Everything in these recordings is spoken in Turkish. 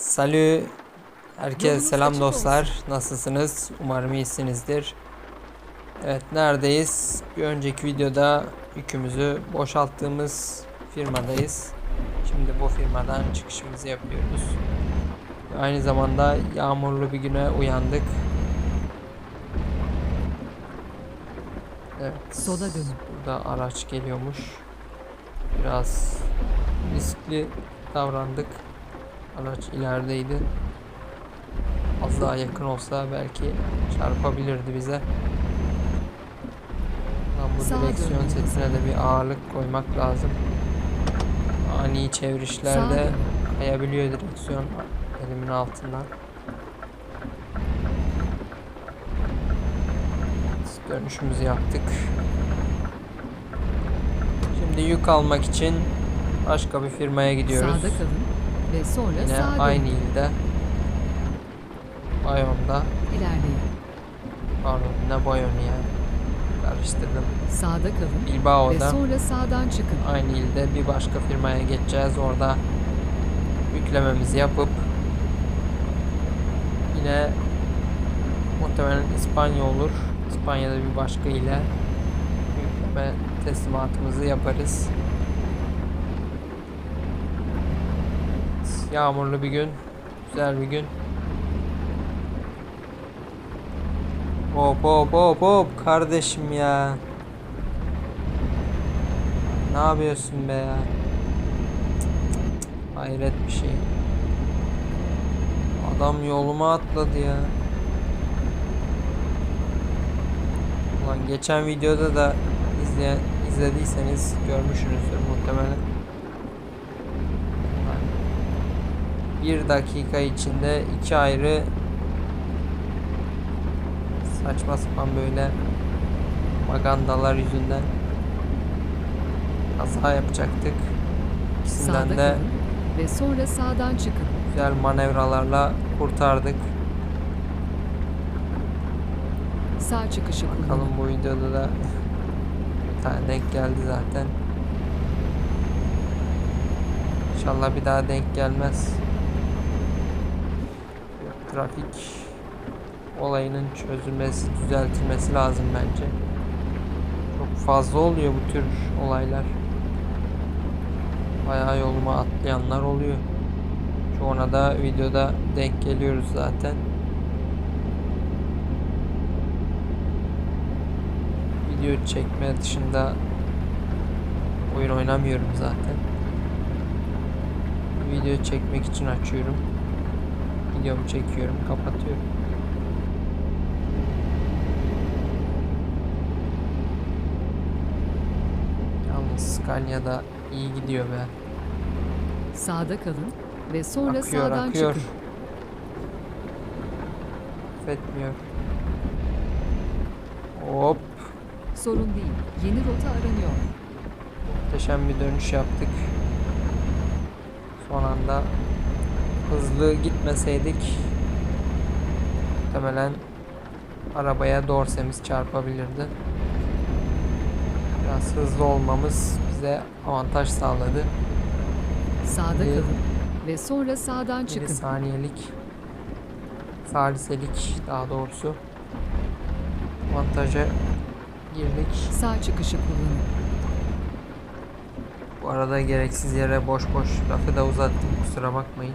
Salü. Herkese selam dostlar. Nasılsınız? Umarım iyisinizdir. Evet neredeyiz? Bir önceki videoda yükümüzü boşalttığımız firmadayız. Şimdi bu firmadan çıkışımızı yapıyoruz. Aynı zamanda yağmurlu bir güne uyandık. Evet. Sola dönün. Burada araç geliyormuş. Biraz riskli davrandık. Araç ilerideydi. Az daha yakın olsa belki çarpabilirdi bize. Lan bu direksiyon setine de bir ağırlık koymak lazım. Ani çevirişlerde kayabiliyor direksiyon elimin altından. Dönüşümüzü yaptık. Şimdi yük almak için başka bir firmaya gidiyoruz. Sağda kalın ve sonra Yine sağa dönün. aynı ilde. Bayon'da. İlerleyin. Pardon ne Bayon'u yani. Karıştırdım. Sağda kalın ve Bilbao'da. sonra sağdan çıkın. Aynı ilde bir başka firmaya geçeceğiz. Orada yüklememizi yapıp yine muhtemelen İspanya olur. İspanya'da bir başka ile yükleme teslimatımızı yaparız. Yağmurlu bir gün, güzel bir gün. Hop hop hop hop kardeşim ya. Ne yapıyorsun be ya? Hayret bir şey. Adam yoluma atladı ya. Ulan geçen videoda da izleyen, izlediyseniz görmüşsünüzdür muhtemelen. 1 dakika içinde iki ayrı saçma sapan böyle magandalar yüzünden kaza yapacaktık. İkisinden de ve sonra sağdan çıkın. Güzel manevralarla kurtardık. Sağ çıkışı. Bakalım bu videoda da bir tane denk geldi zaten. İnşallah bir daha denk gelmez. Trafik olayının çözülmesi, düzeltilmesi lazım bence. Çok fazla oluyor bu tür olaylar. Bayağı yoluma atlayanlar oluyor. Çoğuna da videoda denk geliyoruz zaten. Video çekme dışında oyun oynamıyorum zaten. Video çekmek için açıyorum. Videomu çekiyorum, kapatıyorum. Yalnız Scania'da iyi gidiyor be. Sağda kalın ve sonra akıyor, sağdan akıyor. çıkın. Affetmiyor. Hop. Sorun değil. Yeni rota aranıyor. Muhteşem bir dönüş yaptık. Son anda hızlı gitmeseydik muhtemelen arabaya dorsemiz çarpabilirdi. Biraz hızlı olmamız bize avantaj sağladı. Sağda Bir- kalın ve sonra sağdan çıkın. saniyelik saliselik daha doğrusu avantaja girdik. Sağ çıkışı kullanın. Bu arada gereksiz yere boş boş lafı da uzattım kusura bakmayın.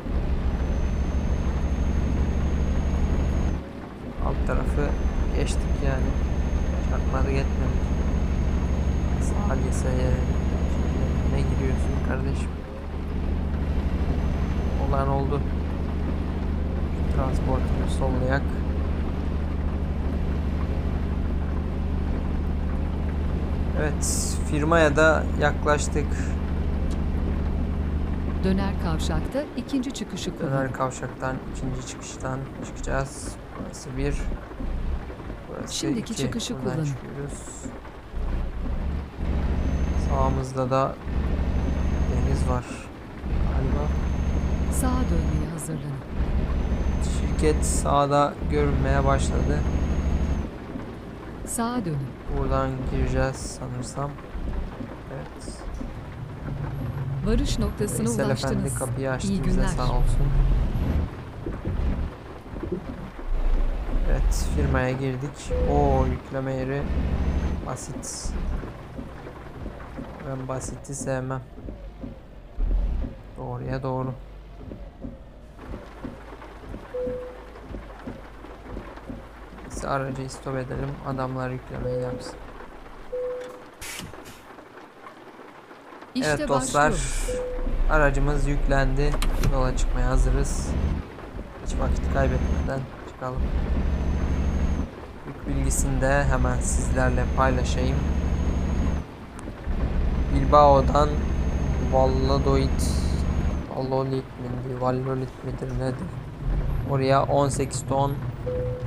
Alt tarafı geçtik yani. Çarpmadı geçmedik. Salise ne giriyorsun kardeşim? Olan oldu. Transportunu sollayak. Evet, firmaya da yaklaştık. Döner kavşakta ikinci çıkışı kullanın. Döner kavşaktan ikinci çıkıştan çıkacağız. Burası bir. Burası Şimdiki iki. çıkışı Buradan kullanın. çıkıyoruz. Sağımızda da deniz var. Galiba. Sağa dönmeye hazırlanın. Şirket sağda görünmeye başladı. Sağa dönün. Buradan gireceğiz sanırsam. Evet. Varış noktasına Veysel Efendi ulaştınız. kapıyı açtı İyi bize günler. sağ olsun. Firmaya girdik. O yükleme yeri basit. Ben basiti sevmem. Doğruya doğru. Biz aracı stop edelim. Adamlar yüklemeyi yapsın. İşte evet dostlar. başlıyoruz. Aracımız yüklendi. Yola çıkmaya hazırız. Hiç vakit kaybetmeden çıkalım. Yük bilgisini de hemen sizlerle paylaşayım. Bilbao'dan Valladolid Valladolid midir, Valladolid midir nedir? Oraya 18 ton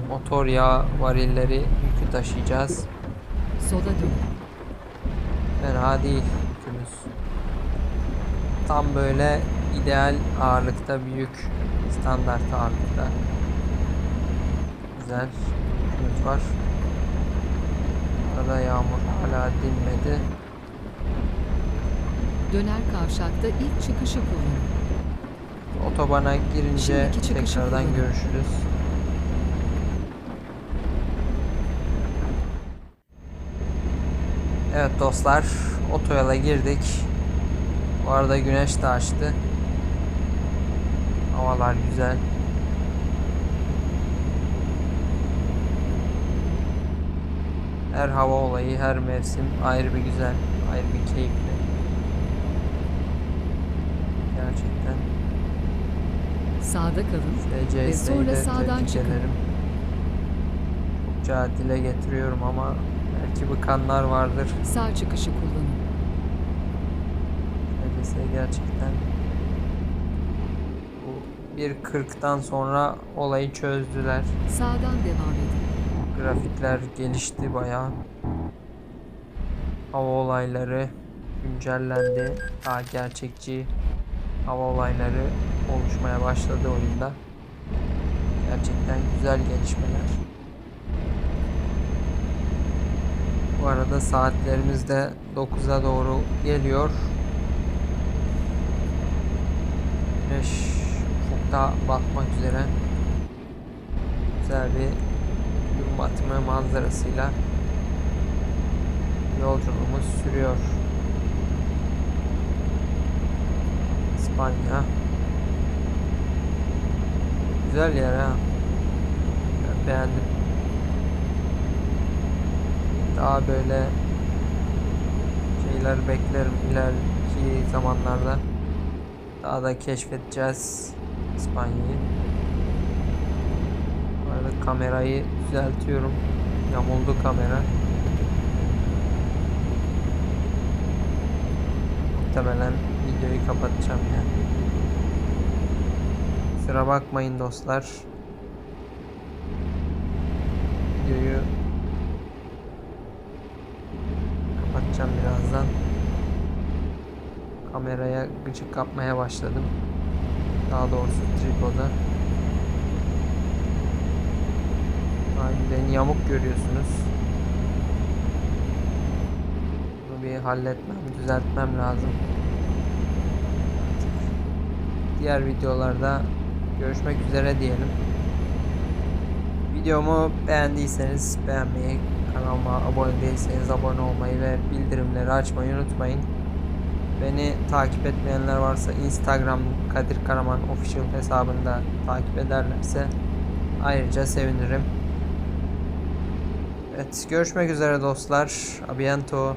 motor yağı varilleri yükü taşıyacağız. Sola dön. Fena değil yükümüz. Tam böyle ideal ağırlıkta büyük standart ağırlıkta. Güzel yükümüz var. Arada yağmur hala dinmedi. Döner kavşakta ilk çıkışı kullanın. Otobana girince tekrardan görüşürüz. Evet dostlar, otoyola girdik. Bu arada güneş de açtı. Havalar güzel. Her hava olayı, her mevsim ayrı bir güzel, ayrı bir keyifli. Gerçekten. Sağda kalın. Ve sonra sağdan çıkın. ederim. Çokça dile getiriyorum ama belki bıkanlar vardır. Sağ çıkışı kullanın. SCS gerçekten bu 1.40'dan sonra olayı çözdüler. Sağdan devam edin. Grafikler gelişti bayağı. Hava olayları güncellendi. Daha gerçekçi hava olayları oluşmaya başladı oyunda. Gerçekten güzel gelişmeler. Bu arada saatlerimiz de 9'a doğru geliyor. Güneş ufukta batmak üzere. Güzel bir batımı manzarasıyla yolculuğumuz sürüyor. İspanya. Güzel yer ha. Beğendim. Daha böyle şeyler beklerim ileriki zamanlarda. Daha da keşfedeceğiz İspanya'yı. Kamerayı düzeltiyorum. Yamuldu kamera. Muhtemelen videoyu kapatacağım ya. Kusura bakmayın dostlar. Videoyu kapatacağım birazdan. Kameraya gıcık kapmaya başladım. Daha doğrusu tripoda. Beni yamuk görüyorsunuz. Bunu bir halletmem, düzeltmem lazım. Diğer videolarda görüşmek üzere diyelim. Videomu beğendiyseniz beğenmeyi, kanalıma abone değilseniz abone olmayı ve bildirimleri açmayı unutmayın. Beni takip etmeyenler varsa Instagram Kadir Karaman Official hesabında takip ederlerse ayrıca sevinirim. Evet görüşmek üzere dostlar. Abiento.